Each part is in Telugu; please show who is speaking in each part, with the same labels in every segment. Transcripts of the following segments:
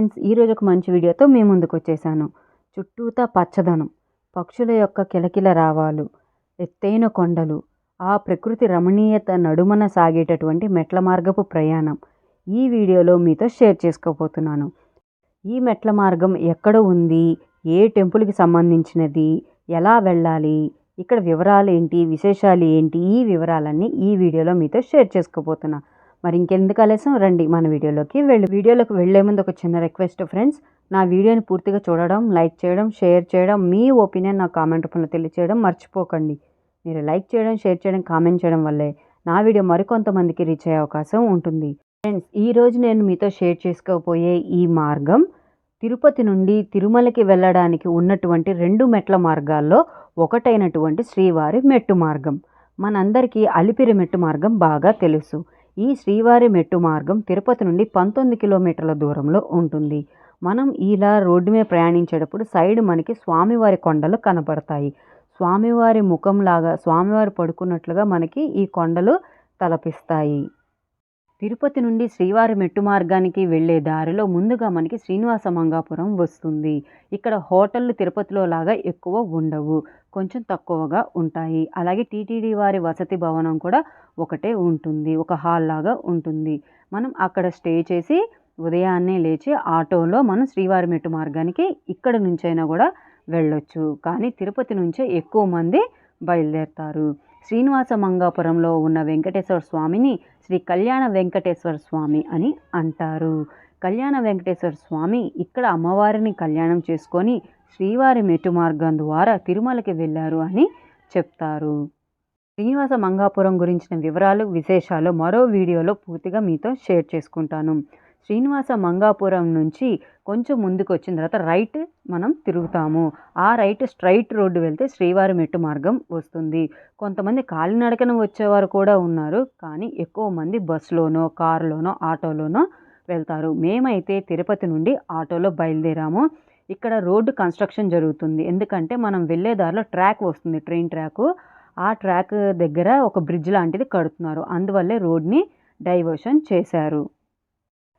Speaker 1: ఫ్రెండ్స్ ఈరోజు ఒక మంచి వీడియోతో మీ ముందుకు వచ్చేసాను చుట్టూతా పచ్చదనం పక్షుల యొక్క కిలకిల రావాలు ఎత్తైన కొండలు ఆ ప్రకృతి రమణీయత నడుమన సాగేటటువంటి మెట్ల మార్గపు ప్రయాణం ఈ వీడియోలో మీతో షేర్ చేసుకోబోతున్నాను. ఈ మెట్ల మార్గం ఎక్కడ ఉంది? ఏ టెంపుల్కి సంబంధించినది? ఎలా వెళ్ళాలి? ఇక్కడ వివరాలు ఏంటి విశేషాలు ఏంటి ఈ వివరాలన్నీ ఈ వీడియోలో మీతో షేర్ చేసుకోబోతున్నా. మరి ఇంకెందుకు ఆలస్యం? రండి మన వీడియోలోకి వెళ్ళి. వీడియోలోకి వెళ్ళే ముందు ఒక చిన్న రిక్వెస్ట్ ఫ్రెండ్స్. నా వీడియోని పూర్తిగా చూడడం లైక్ చేయడం షేర్ చేయడం మీ ఒపీనియన్ నా కామెంట్ రూపంలో తెలియచేయడం మర్చిపోకండి. మీరు లైక్ చేయడం షేర్ చేయడం కామెంట్ చేయడం వల్లే నా వీడియో మరికొంతమందికి రీచ్ అయ్యే అవకాశం ఉంటుంది. ఫ్రెండ్స్ ఈరోజు నేను మీతో షేర్ చేసుకోబోయే ఈ మార్గం తిరుపతి నుండి తిరుమలకి వెళ్ళడానికి ఉన్నటువంటి రెండు మెట్ల మార్గాల్లో ఒకటైనటువంటి శ్రీవారి మెట్టు మార్గం. మనందరికీ అలిపిరి మెట్టు మార్గం బాగా తెలుసు. ఈ శ్రీవారి మెట్టు మార్గం తిరుపతి నుండి పంతొమ్మిది కిలోమీటర్ల దూరంలో ఉంటుంది. మనం ఇలా రోడ్డు మీద ప్రయాణించేటప్పుడు సైడ్ మనకి స్వామివారి కొండలు కనపడతాయి స్వామివారి ముఖంలాగా స్వామివారు పడుకున్నట్లుగా మనకి ఈ కొండలు తలపిస్తాయి. తిరుపతి నుండి శ్రీవారి మెట్టు మార్గానికి వెళ్ళే దారిలో ముందుగా మనకి శ్రీనివాస మంగాపురం వస్తుంది. ఇక్కడ హోటళ్ళు తిరుపతిలో లాగా ఎక్కువ ఉండవు. కొంచెం తక్కువగా ఉంటాయి. అలాగే టీటీడీ వారి వసతి భవనం కూడా ఒకటే ఉంటుంది. ఒక హాల్ లాగా ఉంటుంది. మనం అక్కడ స్టే చేసి ఉదయాన్నే లేచి ఆటోలో మనం శ్రీవారి మెట్టు మార్గానికి ఇక్కడ నుంచైనా కూడా వెళ్ళొచ్చు. కానీ తిరుపతి నుంచే ఎక్కువ మంది బయలుదేరుతారు. శ్రీనివాస మంగాపురంలో ఉన్న వెంకటేశ్వర స్వామిని శ్రీ కళ్యాణ వెంకటేశ్వర స్వామి అని అంటారు. కళ్యాణ వెంకటేశ్వర స్వామి ఇక్కడ అమ్మవారిని కళ్యాణం చేసుకొని శ్రీవారి మెట్టు మార్గం ద్వారా తిరుమలకి వెళ్ళారు అని చెప్తారు. శ్రీనివాస మంగాపురం గురించిన వివరాలు విశేషాలు మరో వీడియోలో పూర్తిగా మీతో షేర్ చేసుకుంటాను. శ్రీనివాస మంగాపురం నుంచి కొంచెం ముందుకు వచ్చిన తర్వాత రైట్ మనం తిరుగుతాము. ఆ రైట్ స్ట్రైట్ రోడ్డు వెళ్తే శ్రీవారి మెట్టు మార్గం వస్తుంది. కొంతమంది కాలినడకన వచ్చేవారు కూడా ఉన్నారు. కానీ ఎక్కువ మంది బస్సులోనో కారులోనో ఆటోలోనో వెళ్తారు. మేమైతే తిరుపతి నుండి ఆటోలో బయలుదేరాము. ఇక్కడ రోడ్డు కన్స్ట్రక్షన్ జరుగుతుంది. ఎందుకంటే మనం వెళ్ళే దారిలో ట్రాక్ వస్తుంది ట్రైన్ ట్రాక్. ఆ ట్రాక్ దగ్గర ఒక బ్రిడ్జ్ లాంటిది కడుతున్నారు. అందువల్లే రోడ్ని డైవర్షన్ చేశారు.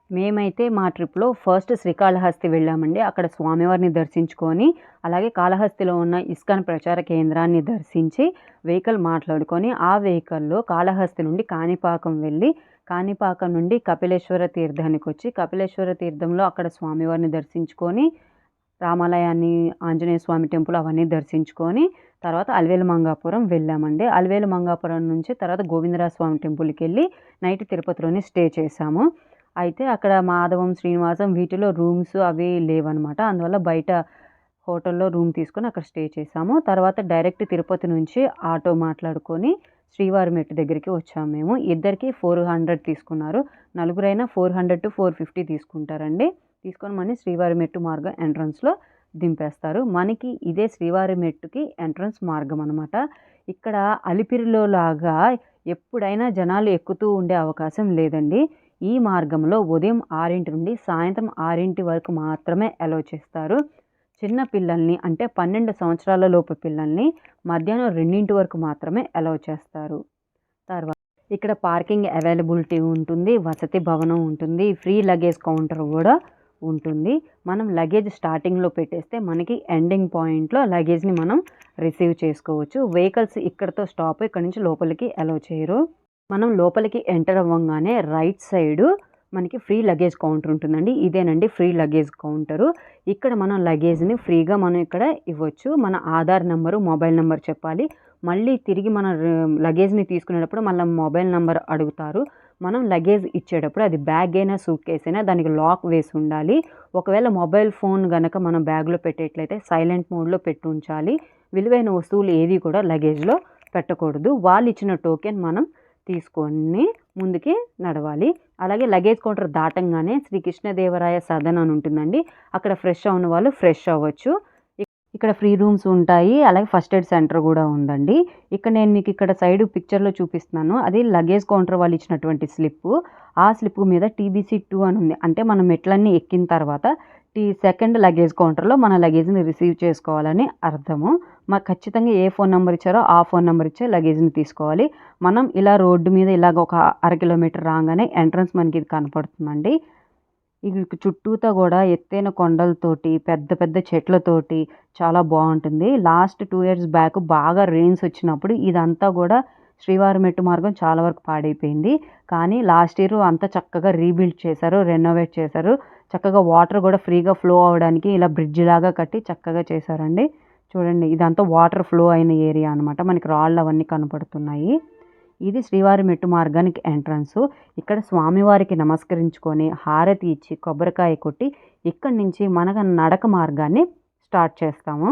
Speaker 1: మేమైతే మా ట్రిప్లో ఫస్ట్ శ్రీకాళహస్తి వెళ్ళామండి. అక్కడ స్వామివారిని దర్శించుకొని అలాగే కాళహస్తిలో ఉన్న ఇస్కాన్ ప్రచార కేంద్రాన్ని దర్శించి వెహికల్ మాట్లాడుకొని ఆ వెహికల్లో కాళహస్తి నుండి కాణిపాకం వెళ్ళి కాణిపాకం నుండి కపిలేశ్వర తీర్థానికి వచ్చి కపిలేశ్వర తీర్థంలో అక్కడ స్వామివారిని దర్శించుకొని రామాలయాన్ని ఆంజనేయ స్వామి టెంపుల్ అవన్నీ దర్శించుకొని తర్వాత అలివేలు మంగాపురం వెళ్ళామండి. అలివేలు మంగాపురం నుంచి తర్వాత గోవిందరాజ స్వామి టెంపుల్కి వెళ్ళి నైట్ తిరుపతిలోనే స్టే చేసాము అయితే అక్కడ మాధవం శ్రీనివాసం వీటిలో రూమ్స్ అవి లేవన్నమాట. అందువల్ల బయట హోటల్లో రూమ్ తీసుకొని అక్కడ స్టే చేసాము తర్వాత డైరెక్ట్ తిరుపతి నుంచి ఆటో మాట్లాడుకొని శ్రీవారి మెట్టు దగ్గరికి వచ్చాము మేము. ఇద్దరికి ఫోర్ హండ్రెడ్ తీసుకున్నారు. నలుగురైనా four hundred to four fifty తీసుకుంటారండి. తీసుకొని మన శ్రీవారి మెట్టు మార్గం ఎంట్రన్స్లో దింపేస్తారు. మనకి ఇదే శ్రీవారి మెట్టుకి ఎంట్రన్స్ మార్గం అనమాట ఇక్కడ అలిపిరిలో లాగా ఎప్పుడైనా జనాలు ఎక్కుతూ ఉండే అవకాశం లేదండి. ఈ మార్గంలో ఉదయం ఆరింటి నుండి సాయంత్రం ఆరింటి వరకు మాత్రమే అలో చేస్తారు. చిన్న పిల్లల్ని అంటే పన్నెండు సంవత్సరాల లోపు పిల్లల్ని మధ్యాహ్నం రెండింటి వరకు మాత్రమే అలో చేస్తారు. తర్వాత ఇక్కడ పార్కింగ్ అవైలబిలిటీ ఉంటుంది వసతి భవనం ఉంటుంది ఫ్రీ లగేజ్ కౌంటర్ కూడా ఉంటుంది. మనం లగేజ్ స్టార్టింగ్లో పెట్టేస్తే మనకి ఎండింగ్ పాయింట్లో లగేజ్ని మనం రిసీవ్ చేసుకోవచ్చు. వెహికల్స్ ఇక్కడతో స్టాప్ ఇక్కడ నుంచి లోపలికి అలో చేయరు. మనం లోపలికి ఎంటర్ అవ్వగానే రైట్ సైడు మనకి ఫ్రీ లగేజ్ కౌంటర్ ఉంటుందండి. ఇదేనండి ఫ్రీ లగేజ్ కౌంటరు ఇక్కడ మనం లగేజ్ని ఫ్రీగా మనం ఇక్కడ ఇవ్వచ్చు. మన ఆధార్ నెంబరు మొబైల్ నెంబర్ చెప్పాలి. మళ్ళీ తిరిగి మన లగేజ్ని తీసుకునేటప్పుడు మళ్ళీ మొబైల్ నెంబర్ అడుగుతారు. మనం లగేజ్ ఇచ్చేటప్పుడు అది బ్యాగ్ అయినా సూట్ కేస్ అయినా దానికి లాక్ వేసి ఉండాలి. ఒకవేళ మొబైల్ ఫోన్ కనుక మనం బ్యాగ్లో పెట్టేట్లయితే సైలెంట్ మోడ్లో పెట్టి ఉంచాలి. విలువైన వస్తువులు ఏవి కూడా లగేజ్లో పెట్టకూడదు. వాళ్ళు ఇచ్చిన టోకెన్ మనం తీసుకొని ముందుకి నడవాలి. అలాగే లగేజ్ కౌంటర్ దాటంగానే శ్రీ కృష్ణదేవరాయ సదన్ అని ఉంటుందండి. అక్కడ ఫ్రెష్ అవ్వని వాళ్ళు ఫ్రెష్ అవ్వచ్చు. ఇక్కడ ఫ్రీ రూమ్స్ ఉంటాయి. అలాగే ఫస్ట్ ఎయిడ్ సెంటర్ కూడా ఉందండి. ఇక్కడ నేను మీకు ఇక్కడ సైడ్ పిక్చర్లో చూపిస్తున్నాను. అది లగేజ్ కౌంటర్ వాళ్ళు ఇచ్చినటువంటి స్లిప్. ఆ స్లిప్ మీద టీబీసీ టూ అని ఉంది. అంటే మనం మెట్లన్నీ ఎక్కిన తర్వాత టీ సెకండ్ లగేజ్ కౌంటర్లో మన లగేజ్ని రిసీవ్ చేసుకోవాలని అర్థము. మాకు ఖచ్చితంగా ఏ ఫోన్ నెంబర్ ఇచ్చారో ఆ ఫోన్ నెంబర్ ఇచ్చే లగేజ్ని తీసుకోవాలి. మనం ఇలా రోడ్డు మీద ఇలాగ ఒక అర కిలోమీటర్ రాగానే ఎంట్రన్స్ మనకి ఇది కనపడుతుందండి. ఇక చుట్టూతా కూడా ఎత్తైన కొండలతోటి పెద్ద పెద్ద చెట్లతోటి చాలా బాగుంటుంది. లాస్ట్ టూ ఇయర్స్ బ్యాక్ బాగా రెయిన్స్ వచ్చినప్పుడు ఇదంతా కూడా శ్రీవారి మెట్టు మార్గం చాలా వరకు పాడైపోయింది. కానీ లాస్ట్ ఇయర్ అంతా చక్కగా రీబిల్డ్ చేశారు రెనోవేట్ చేశారు. చక్కగా వాటర్ కూడా ఫ్రీగా ఫ్లో అవ్వడానికి ఇలా బ్రిడ్జ్ లాగా కట్టి చక్కగా చేశారండి. చూడండి ఇదంతా వాటర్ ఫ్లో అయిన ఏరియా అనమాట మనకి రాళ్ళు అవన్నీ కనపడుతున్నాయి. ఇది శ్రీవారి మెట్టు మార్గానికి ఎంట్రన్స్. ఇక్కడ స్వామివారికి నమస్కరించుకొని హారతి ఇచ్చి కొబ్బరికాయ కొట్టి ఇక్కడి నుంచి మన నడక మార్గాన్ని స్టార్ట్ చేస్తాము.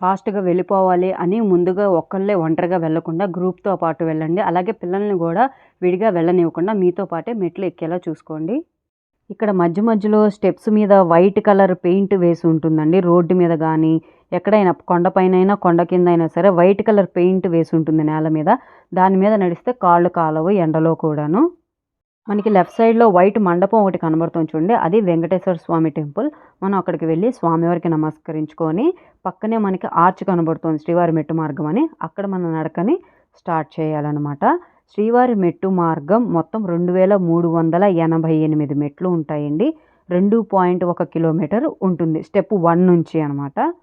Speaker 1: ఫాస్ట్గా వెళ్ళిపోవాలి అని ముందుగా ఒక్కళ్ళే ఒంటరిగా వెళ్ళకుండా గ్రూప్తో పాటు వెళ్ళండి. అలాగే పిల్లల్ని కూడా విడిగా వెళ్ళనివ్వకుండా మీతో పాటే మెట్లు ఎక్కేలా చూసుకోండి. ఇక్కడ మధ్య మధ్యలో స్టెప్స్ మీద వైట్ కలర్ పెయింట్ వేసి ఉంటుందండి. రోడ్డు మీద కానీ ఎక్కడైనా కొండపైన కొండ కింద అయినా సరే వైట్ కలర్ పెయింట్ వేసి ఉంటుంది నేల మీద. దాని మీద నడిస్తే కాళ్ళు కాలవు ఎండలో కూడాను. మనకి లెఫ్ట్ సైడ్లో వైట్ మండపం ఒకటి కనబడుతుంది చూడండి. అది వెంకటేశ్వర స్వామి టెంపుల్. మనం అక్కడికి వెళ్ళి స్వామివారికి నమస్కరించుకొని పక్కనే మనకి ఆర్చ్ కనబడుతుంది శ్రీవారి మెట్టు మార్గం అని. అక్కడ మన నడకని స్టార్ట్ చేయాలన్నమాట. శ్రీవారి మెట్టు మార్గం మొత్తం రెండు వేల మూడు వందల ఎనభై ఎనిమిది మెట్లు ఉంటాయండి. రెండు పాయింట్ ఒక కిలోమీటర్ ఉంటుంది. స్టెప్ వన్ నుంచి అనమాట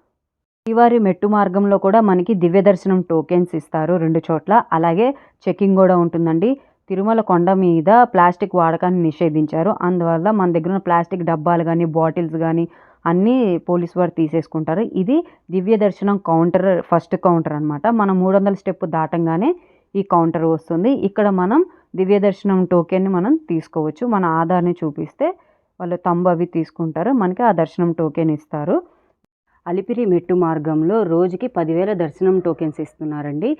Speaker 1: శ్రీవారి మెట్టు మార్గంలో కూడా మనకి దివ్య దర్శనం టోకెన్స్ ఇస్తారు రెండు చోట్ల. అలాగే చెకింగ్ కూడా ఉంటుందండి. తిరుమల కొండ మీద ప్లాస్టిక్ వాడకాన్ని నిషేధించారు. అందువల్ల మన దగ్గర ఉన్న ప్లాస్టిక్ డబ్బాలు కానీ బాటిల్స్ కానీ అన్నీ పోలీస్ వారు తీసేసుకుంటారు. ఇది దివ్య దర్శనం కౌంటర్ ఫస్ట్ కౌంటర్ అనమాట మనం మూడు వందల స్టెప్ దాటంగానే ఈ కౌంటర్ వస్తుంది. ఇక్కడ మనం దివ్య దర్శనం టోకెన్ని మనం తీసుకోవచ్చు. మన ఆధార్ని చూపిస్తే వాళ్ళు తంబు అవి తీసుకుంటారు. మనకి ఆ దర్శనం టోకెన్ ఇస్తారు. అలిపిరి మెట్టు మార్గంలో రోజుకి పదివేల దర్శనం టోకెన్స్ ఇస్తున్నారండి.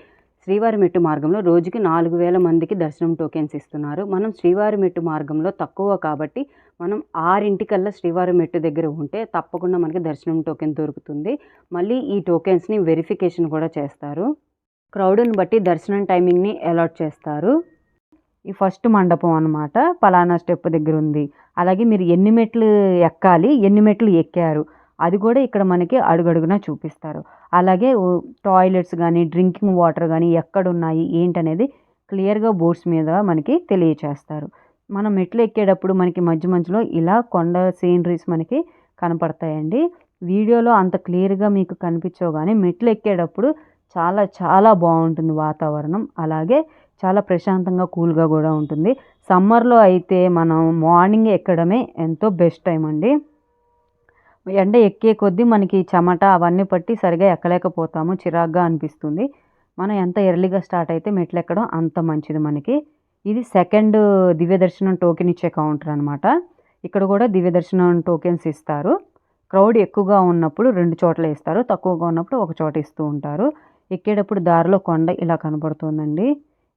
Speaker 1: శ్రీవారి మెట్టు మార్గంలో రోజుకి నాలుగు వేల మందికి దర్శనం టోకెన్స్ ఇస్తున్నారు. మనం శ్రీవారి మెట్టు మార్గంలో తక్కువ కాబట్టి మనం ఆరింటికల్లా శ్రీవారి మెట్టు దగ్గర ఉంటే తప్పకుండా మనకి దర్శనం టోకెన్ దొరుకుతుంది. మళ్ళీ ఈ టోకెన్స్ని వెరిఫికేషన్ కూడా చేస్తారు. క్రౌడ్ని బట్టి దర్శనం టైమింగ్ని అలాట్ చేస్తారు. ఈ ఫస్ట్ మండపం అనమాట పలానా స్టెప్ దగ్గర ఉంది. అలాగే మీరు ఎన్ని మెట్లు ఎక్కాలి ఎన్ని మెట్లు ఎక్కారు అది కూడా ఇక్కడ మనకి అడుగడుగునా చూపిస్తారు. అలాగే టాయిలెట్స్ కానీ డ్రింకింగ్ వాటర్ కానీ ఎక్కడున్నాయి ఏంటనేది క్లియర్గా బోర్డ్స్ మీద మనకి తెలియచేస్తారు. మనం మెట్లు ఎక్కేటప్పుడు మనకి మధ్య మధ్యలో ఇలా కొండ సీనరీస్ మనకి కనపడతాయండి. వీడియోలో అంత క్లియర్గా మీకు కనిపించవు కానీ మెట్లు ఎక్కేటప్పుడు చాలా చాలా బాగుంటుంది వాతావరణం. అలాగే చాలా ప్రశాంతంగా కూల్గా కూడా ఉంటుంది. సమ్మర్లో అయితే మనం మార్నింగ్ ఎక్కడమే ఎంతో బెస్ట్ టైం అండి. ఎండ ఎక్కే కొద్దీ మనకి చెమట అవన్నీ పట్టి సరిగా ఎక్కలేకపోతాము చిరాగ్గా అనిపిస్తుంది. మనం ఎంత ఎర్లీగా స్టార్ట్ అయితే మెట్లు ఎక్కడం అంత మంచిది మనకి. ఇది సెకండ్ దివ్య దర్శనం టోకెన్ ఇచ్చే కౌంటర్ అనమాట ఇక్కడ కూడా దివ్య దర్శనం టోకెన్స్ ఇస్తారు. క్రౌడ్ ఎక్కువగా ఉన్నప్పుడు రెండు చోట్ల ఇస్తారు తక్కువగా ఉన్నప్పుడు ఒక చోట ఇస్తూ ఉంటారు. ఎక్కేటప్పుడు దారిలో కొండ ఇలా కనబడుతుందండి.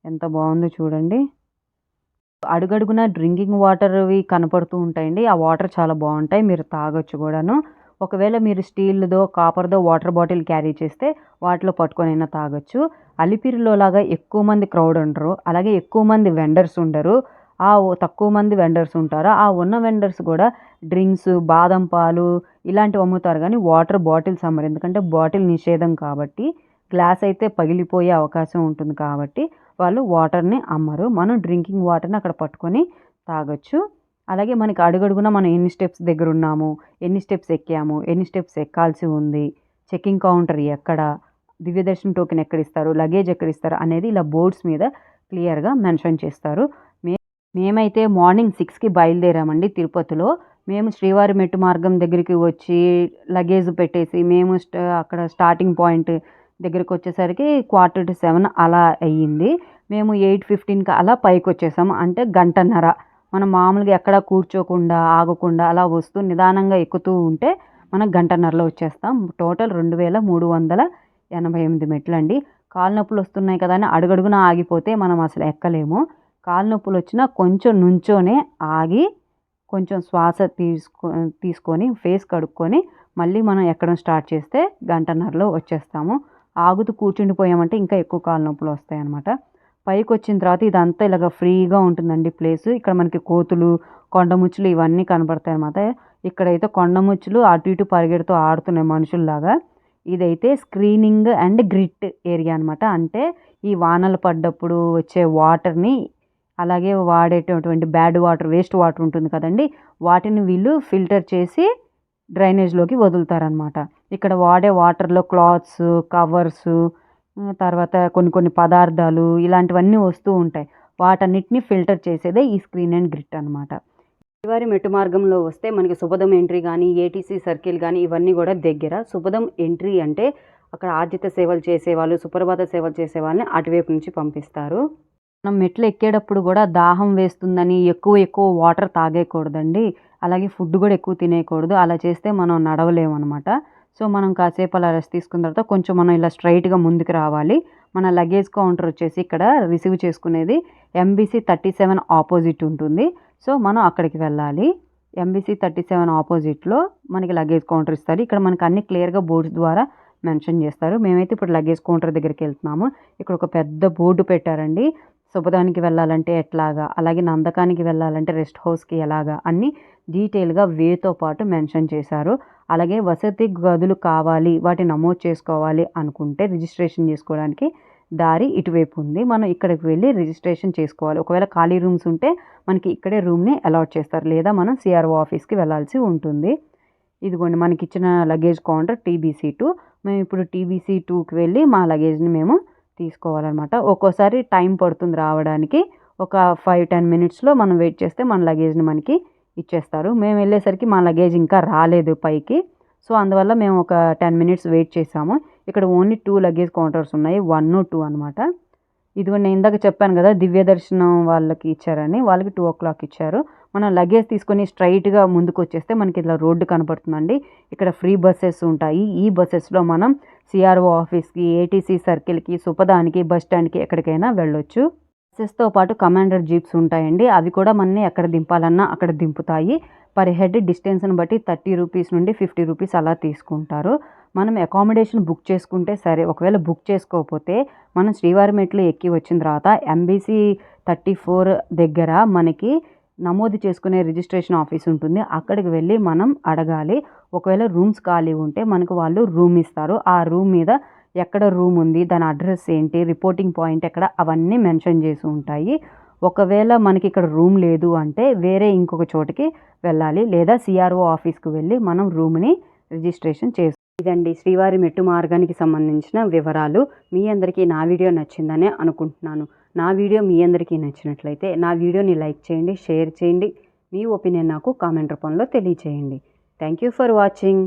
Speaker 1: ఎంత బాగుందో చూడండి. అడుగడుగున డ్రింకింగ్ వాటర్వి కనపడుతూ ఉంటాయండి. ఆ వాటర్ చాలా బాగుంటాయి. మీరు తాగొచ్చు కూడాను. ఒకవేళ మీరు స్టీల్దో కాపర్దో వాటర్ బాటిల్ క్యారీ చేస్తే వాటిలో పట్టుకొని అయినా తాగొచ్చు. అలిపిరిలో లాగా ఎక్కువ మంది క్రౌడ్ ఉండరు. అలాగే ఎక్కువ మంది వెండర్స్ ఉండరు. ఆ తక్కువ మంది వెండర్స్ ఉంటారు? ఆ ఉన్న వెండర్స్ కూడా డ్రింక్స్ బాదం పాలు ఇలాంటివి అమ్ముతారు. కానీ వాటర్ బాటిల్స్ అమ్మరు. ఎందుకంటే బాటిల్ నిషేధం కాబట్టి గ్లాస్ అయితే పగిలిపోయే అవకాశం ఉంటుంది కాబట్టి వాళ్ళు వాటర్ని అమ్మరు. మనం డ్రింకింగ్ వాటర్ని అక్కడ పట్టుకొని తాగొచ్చు. అలాగే మనకి అడుగడుగున మనం ఎన్ని స్టెప్స్ దగ్గర ఉన్నాము ఎన్ని స్టెప్స్ ఎక్కాము ఎన్ని స్టెప్స్ ఎక్కాల్సి ఉంది చెకింగ్ కౌంటర్ ఎక్కడ దివ్యదర్శన్ టోకెన్ ఎక్కడ ఇస్తారు లగేజ్ ఎక్కడ ఇస్తారు అనేది ఇలా బోర్డ్స్ మీద క్లియర్గా మెన్షన్ చేస్తారు. మే మేమైతే మార్నింగ్ సిక్స్కి బయలుదేరామండి తిరుపతిలో. మేము శ్రీవారి మెట్టు మార్గం దగ్గరికి వచ్చి లగేజ్ పెట్టేసి మేము అక్కడ స్టార్టింగ్ పాయింట్ దగ్గరికి వచ్చేసరికి క్వార్టర్ టు సెవెన్ అలా అయ్యింది. మేము ఎయిట్ ఫిఫ్టీన్కి అలా పైకి వచ్చేసాము అంటే గంటన్నర. మనం మామూలుగా ఎక్కడ కూర్చోకుండా ఆగకుండా అలా వస్తూ నిదానంగా ఎక్కుతూ ఉంటే మనం గంటన్నరలో వచ్చేస్తాం. టోటల్ రెండు వేల మూడు వందల ఎనభై ఎనిమిది మెట్లు అండి కాలు నొప్పులు వస్తున్నాయి కదా అని అడుగడుగున ఆగిపోతే మనం అసలు ఎక్కలేము. కాలు నొప్పులు వచ్చినా కొంచెం నుంచోనే ఆగి కొంచెం శ్వాస తీసుకో తీసుకొని ఫేస్ కడుక్కొని మళ్ళీ మనం ఎక్కడం స్టార్ట్ చేస్తే గంటన్నరలో వచ్చేస్తాము. ఆగుతూ కూర్చుండిపోయామంటే ఇంకా ఎక్కువ కాలు నొప్పులు వస్తాయి అనమాట పైకి వచ్చిన తర్వాత ఇదంతా ఇలాగ ఫ్రీగా ఉంటుందండి ప్లేస్. ఇక్కడ మనకి కోతులు కొండముచ్చులు ఇవన్నీ కనబడతాయి అనమాట ఇక్కడైతే కొండముచ్చులు అటు ఇటు పరిగెడుతూ ఆడుతున్నాయి మనుషుల్లాగా. ఇదైతే స్క్రీనింగ్ అండ్ గ్రిట్ ఏరియా అనమాట అంటే ఈ వానలు పడ్డప్పుడు వచ్చే వాటర్ని అలాగే వాడేటటువంటి బ్యాడ్ వాటర్ వేస్ట్ వాటర్ ఉంటుంది కదండి వాటిని వీళ్ళు ఫిల్టర్ చేసి డ్రైనేజ్లోకి వదులుతారనమాట ఇక్కడ వాడే వాటర్లో క్లాత్స్ కవర్స్ తర్వాత కొన్ని కొన్ని పదార్థాలు ఇలాంటివన్నీ వస్తూ ఉంటాయి. వాటన్నిటిని ఫిల్టర్ చేసేదే ఈ స్క్రీన్ అండ్ గ్రిట్ అనమాట శ్రీవారి మెట్టు మార్గంలో వస్తే మనకి శుభదం ఎంట్రీ కానీ ఏటీసీ సర్కిల్ కానీ ఇవన్నీ కూడా దగ్గర. శుభదం ఎంట్రీ అంటే అక్కడ ఆర్జిత సేవలు చేసేవాళ్ళు సుప్రభాత సేవలు చేసే వాళ్ళని అటువైపు నుంచి పంపిస్తారు. మనం మెట్లు ఎక్కేటప్పుడు కూడా దాహం వేస్తుందని ఎక్కువ ఎక్కువ వాటర్ తాగేయకూడదండి. అలాగే ఫుడ్ కూడా ఎక్కువ తినేయకూడదు. అలా చేస్తే మనం నడవలేము అనమాట సో మనం కాసేపు అలా రెస్ట్ తీసుకున్న తర్వాత కొంచెం మనం ఇలా స్ట్రైట్గా ముందుకు రావాలి. మన లగేజ్ కౌంటర్ వచ్చేసి ఇక్కడ రిసీవ్ చేసుకునేది ఎంబీసీ థర్టీ సెవెన్ ఆపోజిట్ ఉంటుంది. సో మనం అక్కడికి వెళ్ళాలి. ఎంబీసీ థర్టీ సెవెన్ ఆపోజిట్లో మనకి లగేజ్ కౌంటర్ ఇస్తారు. ఇక్కడ మనకి అన్ని క్లియర్గా బోర్డ్స్ ద్వారా మెన్షన్ చేస్తారు. మేమైతే ఇప్పుడు లగేజ్ కౌంటర్ దగ్గరికి వెళ్తున్నాము. ఇక్కడ ఒక పెద్ద బోర్డు పెట్టారండి. శుభదానికి వెళ్ళాలంటే ఎట్లాగా? అలాగే నందకానికి వెళ్ళాలంటే రెస్ట్ హౌస్కి ఎలాగా? అన్ని డీటెయిల్గా వేతో పాటు మెన్షన్ చేశారు. అలాగే వసతి గదులు కావాలి వాటి నమోదు చేసుకోవాలి అనుకుంటే రిజిస్ట్రేషన్ చేసుకోవడానికి దారి ఇటువైపు ఉంది. మనం ఇక్కడికి వెళ్ళి రిజిస్ట్రేషన్ చేసుకోవాలి. ఒకవేళ ఖాళీ రూమ్స్ ఉంటే మనకి ఇక్కడే రూమ్ని అలాట్ చేస్తారు. లేదా మనం సిఆర్ఓ ఆఫీస్కి వెళ్ళాల్సి ఉంటుంది. ఇదిగోండి మనకి ఇచ్చిన లగేజ్ కౌంటర్ టీబీసీ టూ. మేము ఇప్పుడు టీబీసీ టూకి వెళ్ళి మా లగేజ్ని మేము తీసుకోవాలన్నమాట. ఒక్కోసారి టైం పడుతుంది రావడానికి. ఒక ఫైవ్ టెన్ మినిట్స్లో మనం వెయిట్ చేస్తే మన లగేజ్ని మనకి ఇచ్చేస్తారు. మేము వెళ్ళేసరికి మా లగేజ్ ఇంకా రాలేదు పైకి. సో అందువల్ల మేము ఒక టెన్ మినిట్స్ వెయిట్ చేసాము. ఇక్కడ ఓన్లీ టూ లగేజ్ కౌంటర్స్ ఉన్నాయి. వన్ టూ అనమాట ఇదిగో నేను ఇందాక చెప్పాను కదా దివ్య దర్శనం వాళ్ళకి ఇచ్చారని. వాళ్ళకి టూ ఓ క్లాక్ ఇచ్చారు. మనం లగేజ్ తీసుకొని స్ట్రైట్గా ముందుకు వచ్చేస్తే మనకి ఇట్లా రోడ్డు కనపడుతుందండి. ఇక్కడ ఫ్రీ బస్సెస్ ఉంటాయి. ఈ బస్సెస్లో మనం సిఆర్ఓ ఆఫీస్కి ఏటీసీ సర్కిల్కి సుపదానికి బస్ స్టాండ్కి ఎక్కడికైనా వెళ్ళొచ్చు. బస్సెస్తో పాటు కమాండర్ జీప్స్ ఉంటాయండి. అవి కూడా మనని ఎక్కడ దింపాలన్నా అక్కడ దింపుతాయి. పర్ హెడ్ డిస్టెన్స్ని బట్టి థర్టీ రూపీస్ నుండి ఫిఫ్టీ రూపీస్ అలా తీసుకుంటారు. మనం అకామిడేషన్ బుక్ చేసుకుంటే సరే ఒకవేళ బుక్ చేసుకోకపోతే మనం శ్రీవారి మెట్లు ఎక్కి వచ్చిన తర్వాత ఎంబీసీ థర్టీ ఫోర్ దగ్గర మనకి నమోదు చేసుకునే రిజిస్ట్రేషన్ ఆఫీస్ ఉంటుంది. అక్కడికి వెళ్ళి మనం అడగాలి. ఒకవేళ రూమ్స్ ఖాళీ ఉంటే మనకు వాళ్ళు రూమ్ ఇస్తారు. ఆ రూమ్ మీద ఎక్కడ రూమ్ ఉంది దాని అడ్రస్ ఏంటి రిపోర్టింగ్ పాయింట్ ఎక్కడ అవన్నీ మెన్షన్ చేసి ఉంటాయి. ఒకవేళ మనకి ఇక్కడ రూమ్ లేదు అంటే వేరే ఇంకొక చోటికి వెళ్ళాలి లేదా సిఆర్ఓ ఆఫీస్కి వెళ్ళి మనం రూమ్ని రిజిస్ట్రేషన్ చేసు ఇదండి శ్రీవారి మెట్టు మార్గానికి సంబంధించిన వివరాలు. మీ అందరికీ నా వీడియో నచ్చిందనే అనుకుంటున్నాను. నా వీడియో మీ అందరికీ నచ్చినట్లయితే నా వీడియోని లైక్ చేయండి షేర్ చేయండి. మీ ఒపీనియన్ నాకు కామెంట్ రూపంలో తెలియచేయండి. Thank you for watching